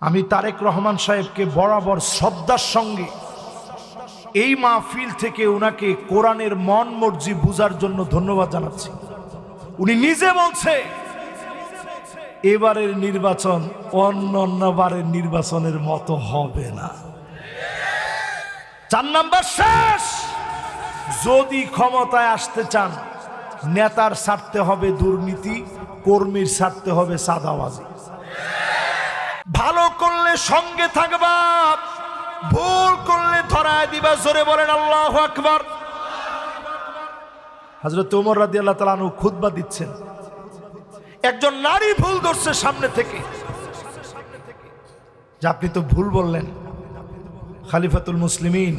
আমি তারেক রহমান সাহেবকে বরাবর শ্রদ্ধার সঙ্গে এই মাহফিল থেকে ওনাকে কোরআনের মন মর্জি বুঝার জন্য ধন্যবাদ জানাচ্ছি। উনি নিজে বলছে, এবারের নির্বাচন অন্য অন্যবারের নির্বাচনের মতো হবে না। চার নাম্বার শেষ! যদি ক্ষমতায় আসতে চান, নেতার ছাড়তে হবে দুর্নীতি, কর্মীর ছাড়তে হবে সাদাবাজি। ভালো করলে সঙ্গে থাকবা, ভুল করলে ধরায় দিবা, জোরে বলেন আল্লাহ আকবার। হাজরত উমর রাদি আল্লাহ তালু খুদবা দিচ্ছেন। একজন নারী ভুল ধরছে সামনে থেকে। যে আপনি তো ভুল বললেন। খালিফাতুল মুসলিমিন,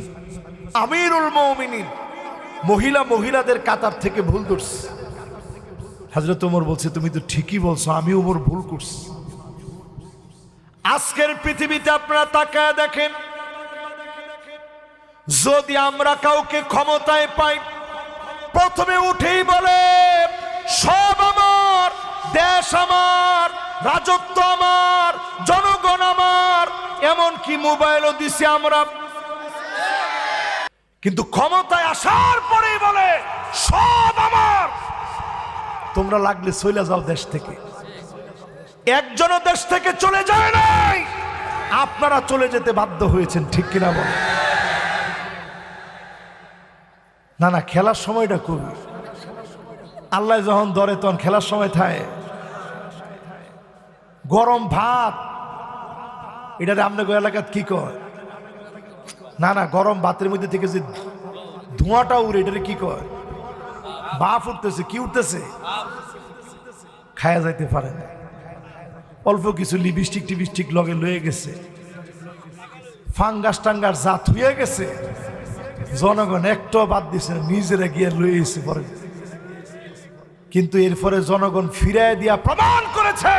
আমিরুল মৌমিনিন, মহিলা মহিলাদের কাতার থেকে ভুল ধরছে। হাজরত ওমর বলছে, তুমি তো ঠিকই বলছো, আমি ওমর ভুল করছি। আজকের পৃথিবীতে আপনারা তাকায় দেখেন, যদি আমরা কাউকে ক্ষমতায় পাই, প্রথমে উঠেই বলে, সব আমার, দেশ আমার, রাজত্ব আমার, জনগণ আমার, এমনকি মোবাইলও দিছি আমরা। কিন্তু ক্ষমতায় আসার পরেই বলে, সব আমার। তোমরা লাগলে চলে যাও দেশ থেকে। একজনও দেশ থেকে চলে যায় নাই। আপনারা চলে যেতে বাধ্য হয়েছেন, ঠিক কিনা বলে? না না, খেলার সময়টা করবি আল্লাহ যখন ধরে, তখন খেলার সময় থাকে। গরম ভাত। এটা আপনার এলাকাত কি কয়? না না, গরম ভাতের মধ্যে থেকে যে ধোঁয়াটা উড়ে এটা কি কয়? বাফ উঠতেছে, কি উঠতেছে? খায়া যাইতে পারে না। অল্প কিছু লিপস্টিক টিপস্টিক লগে লয়ে গেছে। ফাঙ্গাস টাঙ্গার জাত হয়ে গেছে। জনগণ একটাও বাদ দিছে, নিজেরা গিয়ে এসে পরে। কিন্তু এরপরে জনগণ ফিরায় দিয়া প্রমাণ করেছে,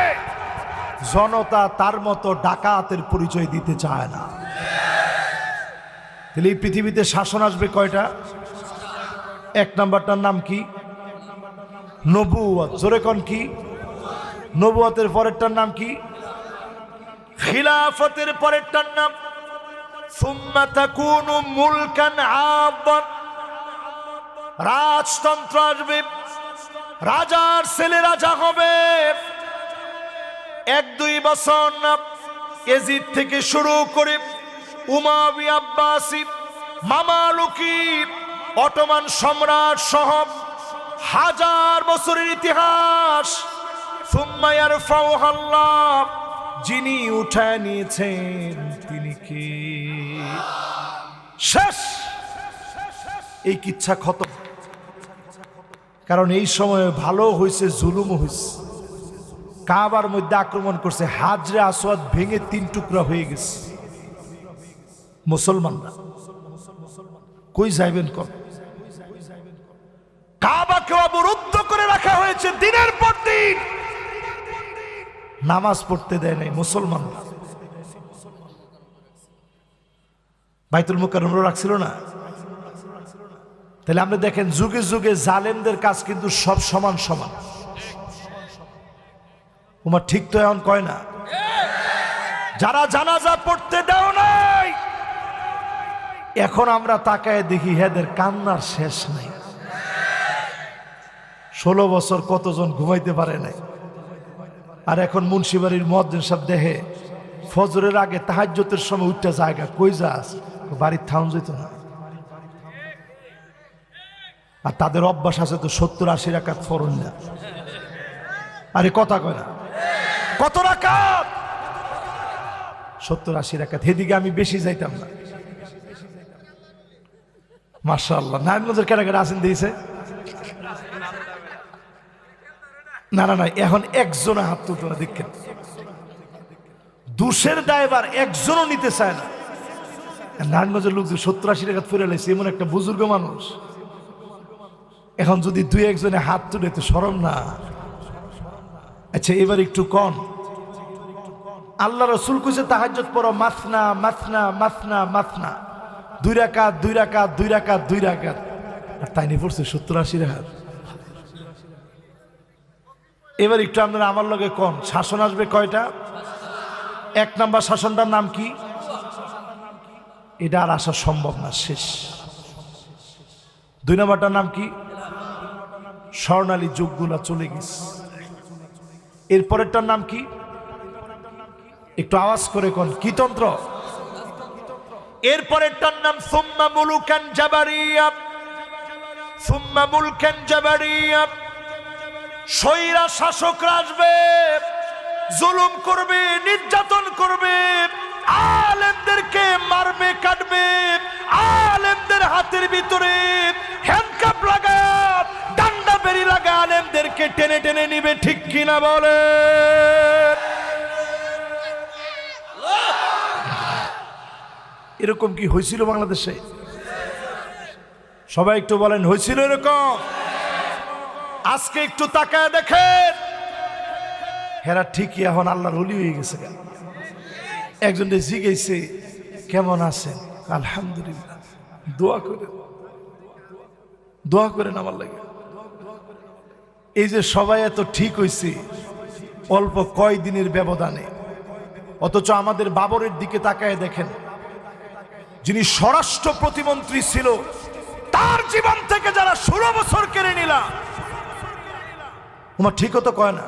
জনতা তার মতো ডাকাতের পরিচয় দিতে চায় না। তাহলে এই পৃথিবীতে শাসন আসবে কয়টা? এক নাম্বারটার নাম কি? নবুয়াত জোরে কন কি? নবুয়াতের পরেরটার নাম কি? খিলাফতের পরেরটার নাম? রাজতন্ত্র আসবে। রাজার ছেলে রাজা হবে। এক দুই বছর না এজিদ থেকে শুরু করে উমাবি আব্বাসি, মামালুকি, অটোমান সম্রাট সহ হাজার বছরের ইতিহাস। সুম্মায়ার ফাউহাল্লাহ যিনি উঠায় নিয়েছেন, তিনি কি? শেষ! এই কিচ্ছা খতম। কারণ এই সময়ে ভালো হয়েছে জুলুম হয়েছে কাবার মধ্যে আক্রমণ করছে, হাজরে আসওয়াদ ভেঙে তিন টুকরা হয়ে গেছে। মুসলমানরা। কই যাইবেন কর কাবাকে অবরুদ্ধ করে রাখা হয়েছে দিনের পর দিন। নামাজ পড়তে দেয় নাই, মুসলমানরা। বাইতুল মুকার রাখছিল না? তাহলে আপনি দেখেন, যুগে যুগে জালেমদের কাজ কিন্তু সব সমান সমান। তোমার ঠিক তো এখন কয় না? যারা জানাজা পড়তে দেও নাই, এখন আমরা তাকায় দেখি হেদের কান্নার শেষ নাই। ষোলো বছর কতজন ঘুমাইতে পারে নাই? আর এখন মুন্সিবাড়ির মদ্দিন সব দেহে ফজরের আগে তাহাজ্যতের সময় উঠতে জায়গা কই যাস? বাড়ির থাউন যেত না। আর তাদের অভ্যাস আছে তো সত্তর আশি রাখাত ফরন না। আরে কথা কয় না। কত রাখাত সত্তর আশি রাখাত সেদিকে আমি বেশি যাইতাম না। মার্শাল আল্লাহ নারায়ণগঞ্জের কেনাকাটা আসেন দিয়েছে। না না না, এখন একজনে হাত তুলতে না দেখেন। দুশের একজনও নিতে চায় না। নারায়ণগঞ্জের লোক সত্তর আশি টাকা ফিরে লাইছে, এমন একটা বুজুর্গ মানুষ। এখন যদি দুই একজনে হাত তুলে তো সরম না। আচ্ছা এবার একটু কন। আল্লাহ রসুল কইছে তাহাজ্জত পড়ো মাথনা মাথনা মাথনা মাথনা দুই রাকাত দুই রাকাত দুই রাকাত দুই রাকাত। আর তাই নিয়ে পড়ছে সত্তর আশি রাকাত। এবার একটু আপনারা আমার লগে কন। শাসন আসবে কয়টা? এক নাম্বার শাসনটার নাম কি? এটা আর আসা সম্ভব না, শেষ। দুই নম্বরটার নাম কি? স্বর্ণালী যুগগুলা চলে গেছে। এরপরেরটার নাম কি? একটু আওয়াজ করে কোন, কি তন্ত্র? এরপরেরটার নাম, সুম্মা মুলুকান জাবারিয়া। সুম্মা মুলকান জাবারিয়া। সৈরা শাসকরা আসবে, জুলুম করবে, নির্যাতন করবে, আলেমদেরকে মারবে, কাটবে, আলেমদের হাতের ভিতরে হ্যান্ডকাপ লাগা ডান্ডা বেরি লাগা আলেমদেরকে টেনে টেনে নিবে, ঠিক কিনা বলে? এরকম কি হয়েছিল বাংলাদেশে? সবাই একটু বলেন, হয়েছিল এরকম? আজকে একটু তাকায় দেখেন। হেরা ঠিকই এখন আল্লাহর অলি হয়ে গেছে একজন জিগেছে কেমন আছেন? আলহামদুলিল্লাহ। দোয়া করে দোয়া করেন আমার লাগে। এই যে সবাই এত ঠিক হয়েছে অল্প কয় দিনের ব্যবধানে। অথচ আমাদের বাবরের দিকে তাকায় দেখেন। যিনি স্বরাষ্ট্র প্রতিমন্ত্রী ছিল, তার জীবন থেকে যারা ষোলো বছর কেড়ে নিলাম তোমার ঠিকও তো কয় না?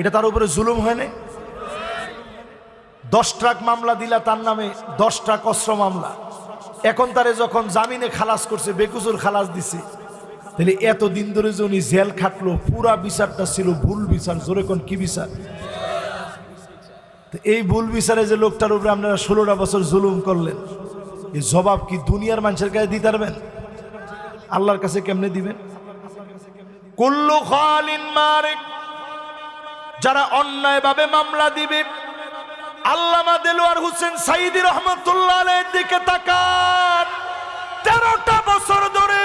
এটা তার উপরে জুলুম হয় নাই দশ ট্রাক মামলা দিলা, তার নামে দশ ট্রাক অস্ত্র মামলা। এখন তারে যখন জামিনে খালাস করছে, বেকুজুর খালাস দিছে, তাহলে এত দিন ধরে যে উনি জেল খাটলো, পুরা বিচারটা ছিল ভুল বিচার, জোরে কোন কি বিচার? এই ভুল বিচারে যে লোকটার উপরে আপনারা ষোলোটা বছর জুলুম করলেন এই জবাব কি দুনিয়ার মানুষের কাছে দিতে পারবেন? আল্লাহর কাছে কেমনে দিবেন? কুল্লু খালিন মারিক, যারা অন্যায়ভাবে মামলা দিবে। আল্লামা দেলোয়ার হোসেন সাইদি রহমতুল্লাহ দিকে তাকান। তেরোটা বছর ধরে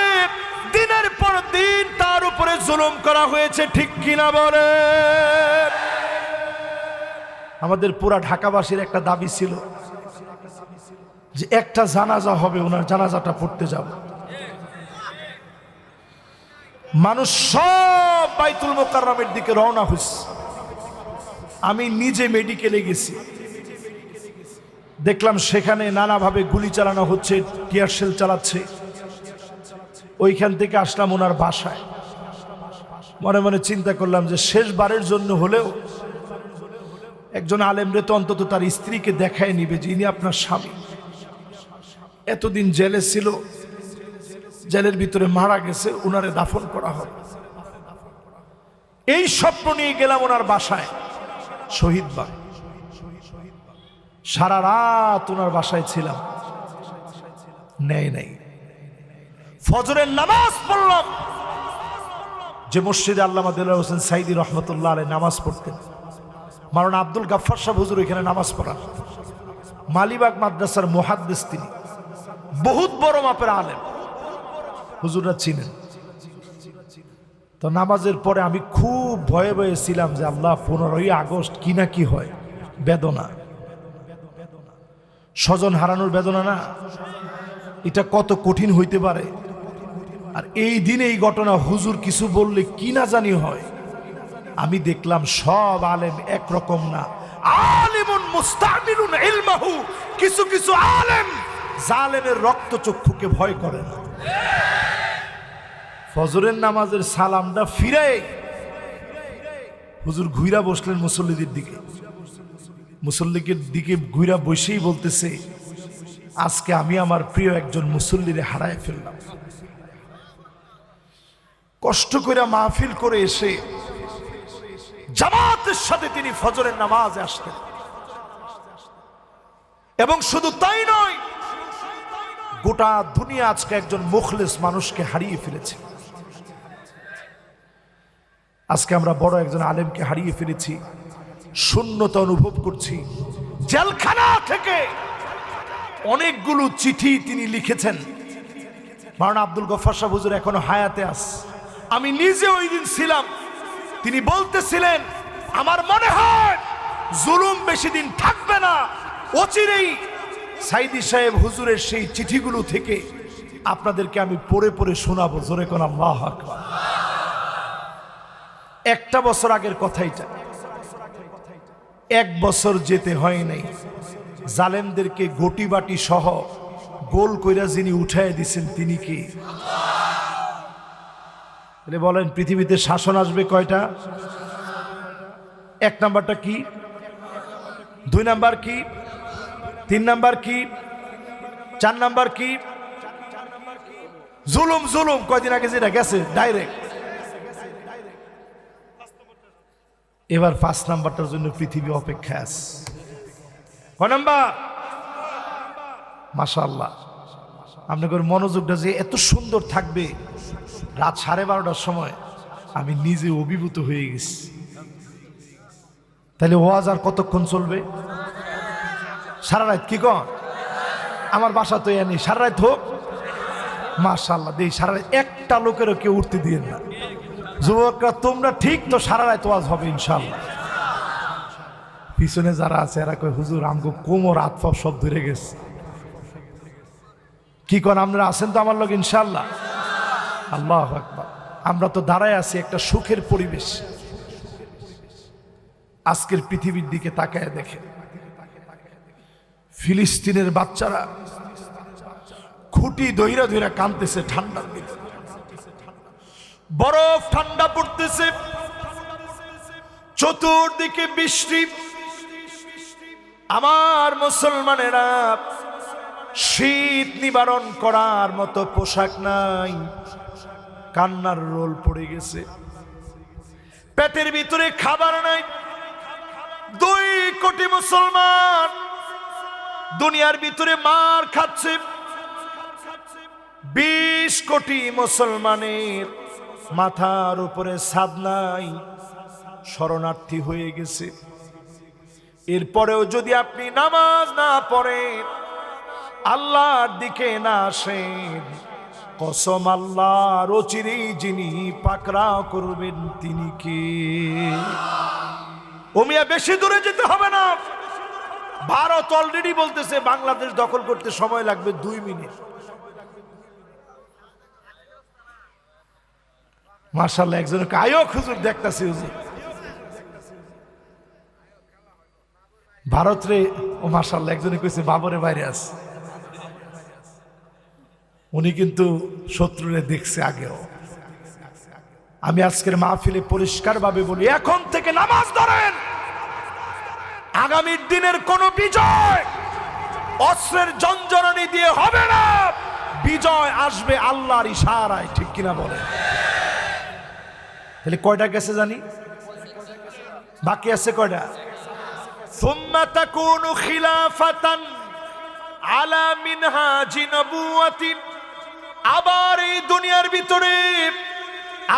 দিনের পর দিন তার উপরে জুলুম করা হয়েছে, ঠিক কিনা বলে আমাদের পুরা ঢাকাবাসীর একটা দাবি ছিল যে একটা জানাজা হবে, ওনার জানাজাটা পড়তে যাব। মানুষ সব বাইতুল মোকাররমের দিকে রওনা হয়েছে আমি নিজে মেডিকেলে গেছি। দেখলাম সেখানে নানাভাবে গুলি চালানো হচ্ছে, টিয়ার সেল চালাচ্ছে। ওইখান থেকে আসলাম ওনার বাসায়। মনে মনে চিন্তা করলাম যে শেষবারের জন্য হলেও একজন আলেমরে তো অন্তত তার স্ত্রীকে দেখায় নিবে যে ইনি আপনার স্বামী। এতদিন জেলে ছিল জেলের ভিতরে মারা গেছে, উনারে দাফন করা হবে। এই স্বপ্ন নিয়ে গেলাম ওনার বাসায়। শহীদ বাগ। সারা রাত ওনার বাসায় ছিলাম। নেই নেই। ফজরের নামাজ পড়লাম। যে মসজিদে আল্লামা দিল্লা হোসেন সাইদি রহমতুল্লাহ আলী নামাজ পড়তেন। মারণ আব্দুল গাফার সাহেব হুজুর এখানে নামাজ পড়ান। মালিবাগ মাদ্রাসার মোহাদ্দেস তিনি। বহুত বড় মাপের আলেম। হুজুররা চিনেন তো নামাজের পরে আমি খুব ভয়ে ভয়ে ছিলাম যে আল্লাহ, পনেরোই আগস্ট কি না কি হয়? বেদনা। স্বজন হারানোর বেদনা না? এটা কত কঠিন হইতে পারে। আর এই দিনে এই ঘটনা হুজুর কিছু বললে কি না জানি হয়। আমি দেখলাম সব আলেম একরকম না। আলিমুন ইলমাহু। কিছু কিছু আলেম জালেমের রক্ত চক্ষুকে ভয় করে না। ফজরের নামাজের সালামটা ফিরে হুজুর ঘুইরা বসলেন মুসল্লিদের দিকে। মুসল্লিকের দিকে ঘুইরা বসেই বলতেছে, আজকে আমি আমার প্রিয় একজন মুসল্লিরে হারায় ফেললাম। কষ্ট করে মাহফিল করে এসে জামাতের সাথে তিনি ফজরের নামাজ আসতেন। এবং শুধু তাই নয়, গোটা দুনিয়া আজকে একজন মুখলেস মানুষকে হারিয়ে ফেলেছে। আজকে আমরা বড় একজন আলেমকে হারিয়ে ফেলেছি, শূন্যতা অনুভব করছি। জেলখানা থেকে অনেকগুলো চিঠি তিনি লিখেছেন। মারানা আব্দুল গফার সাহ হুজুর, এখনও হায়াতে আস। আমি নিজে ওই দিন ছিলাম। তিনি বলতেছিলেন, আমার মনে হয় জুলুম বেশি দিন থাকবে না। অচিরেই সাইদি সাহেব হুজুরের সেই চিঠিগুলো থেকে আপনাদেরকে আমি পড়ে পড়ে শোনাবো। জোরে কোন আল্লাহ আকবার। একটা বছর আগের কথা এটা। এক বছর যেতে হয় নাই। জালেমদেরকে গটি বাটি সহ গোল কইরা যিনি উঠায় দিছেন তিনি কি? বলেন, পৃথিবীতে শাসন আসবে কয়টা? এক নাম্বারটা কি? দুই নাম্বার কি? তিন নাম্বার কি? চার নাম্বার কি? জুলুম জুলুম। কয়দিন আগে যেটা গেছে, ডাইরেক্ট। এবার পাঁচ নাম্বারটার জন্য পৃথিবী অপেক্ষা আছে। কয় নাম্বার? মাশাল্লাহ আপনাদের মনোযোগটা যে এত সুন্দর থাকবে, রাত সাড়ে বারোটার সময় আমি নিজে অভিভূত হয়ে গেছি। তাহলে ওয়াজ আর কতক্ষণ চলবে? সারা রাত কি কন আমার বাসা তো এ নেই সারা রাত হোক। মাশাল্লাহ দেই, সারা রাত একটা লোকেরও কেউ উঠতে দিয়ে না। যুবকরা, তোমরা ঠিক তো সারা রাত ওয়াজ হবে ইনশাল্লাহ পিছনে যারা আছে, এরা কয়, হুজুর, আমগো কোমর পাও সব ধরে গেছে। কি করেন আপনারা আছেন তো আমার লোক ইনশাল্লাহ আল্লাহ আকবার। আমরা তো দাঁড়ায় আছি একটা সুখের পরিবেশ। আজকের পৃথিবীর দিকে তাকায় দেখে ফিলিস্তিনের বাচ্চারা খুঁটি দইরা দইরা কানতেছে ঠান্ডার ভিতরে বরফ ঠান্ডা পড়তেছে। চতুর্দিকে বৃষ্টি। আমার মুসলমানেরা শীত নিবারণ করার মতো পোশাক নাই। কান্নার রোল পড়ে গেছে। পেটের ভিতরে খাবার নাই। দুই কোটি মুসলমান দুনিয়ার ভিতরে মার খাচ্ছে। বিশ কোটি মুসলমানের মাথার উপরে সাদ নাই, শরণার্থী হয়ে গেছে। এরপরেও যদি আপনি নামাজ না পড়েন, আল্লাহর দিকে না আসেন, কসম আল্লাহ অচিরেই যিনি পাকড়াও করবেন, তিনি কে? ওমিয়া বেশি দূরে যেতে হবে না। ভারত অলরেডি বলতেছে, বাংলাদেশ দখল করতে সময় লাগবে দুই মিনিট। মার্শাল্লাহ একজনকে আয়ো খুজুর দেখতেছি, হুজুর। ভারত রে ও মার্শাল্লাহ একজনে কইছে, বাবরে বাইরে আছে উনি কিন্তু শত্রুরে দেখছে আগেও। আমি আজকের মাহফিলে পরিষ্কারভাবে বলি, এখন থেকে নামাজ ধরেন। আগামীর দিনের কোন বিজয় অস্ত্রের জঞ্জরণী দিয়ে হবে না। বিজয় আসবে আল্লাহর ইশারায়, ঠিক কিনা বলে তাহলে কয়টা গেছে জানি? বাকি আছে কয়টা? সুম্মা তাকুনু খিলাফাতান আলা মিনহা নবুয়াতিন আবার এই দুনিয়ার ভিতরে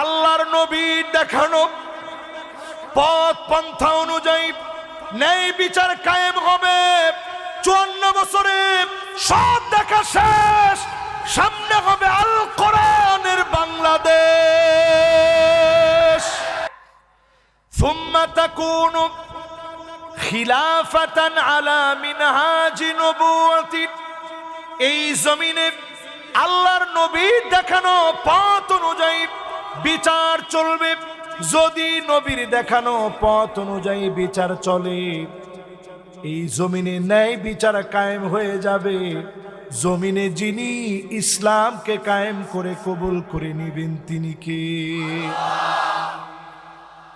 আল্লাহর নবী দেখানো পথ পন্থা অনুযায়ী ন্যায় বিচার কায়েম হবে। চুয়ান্ন বছরে সব দেখা শেষ। সামনে হবে আল কোরআনের বাংলাদেশ। ثم تكون خلافة على منهاج نبوة এই জমিনে আল্লাহর নবীর দেখানো পথ অনুযায়ী বিচার চলবে যদি নবীর দেখানো পথ অনুযায়ী বিচার চলে এই জমিনে ন্যায় বিচার কায়েম হয়ে যাবে জমিনে যিনি ইসলামকে কায়েম করে কবুল করে নিবেন তিনি কে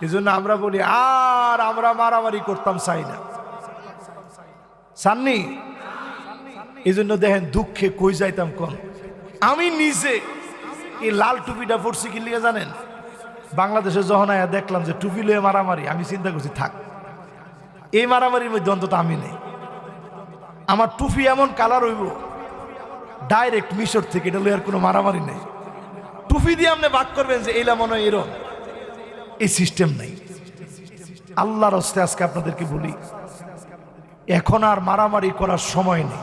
এজন্য আমরা বলি, আর আমরা মারামারি করতাম চাই না। সাননি এই জন্য দেখেন দুঃখে কই যাইতাম কোন আমি নিজে এই লাল টুপিটা পড়ছি কি লিগে জানেন? বাংলাদেশে যখন আয়া দেখলাম যে টুপি লয়ে মারামারি, আমি চিন্তা করছি, থাক, এই মারামারির মধ্যে অন্তত আমি নেই। আমার টুপি এমন কালার হইব, ডাইরেক্ট মিশর থেকে এটা লইয়ার কোনো মারামারি নেই। টুপি দিয়ে আপনি বাক করবেন যে, এইলা মনে হয় এরম। এই সিস্টেম নেই। আল্লাহর হস্তে আজকে আপনাদেরকে বলি এখন আর মারামারি করার সময় নেই।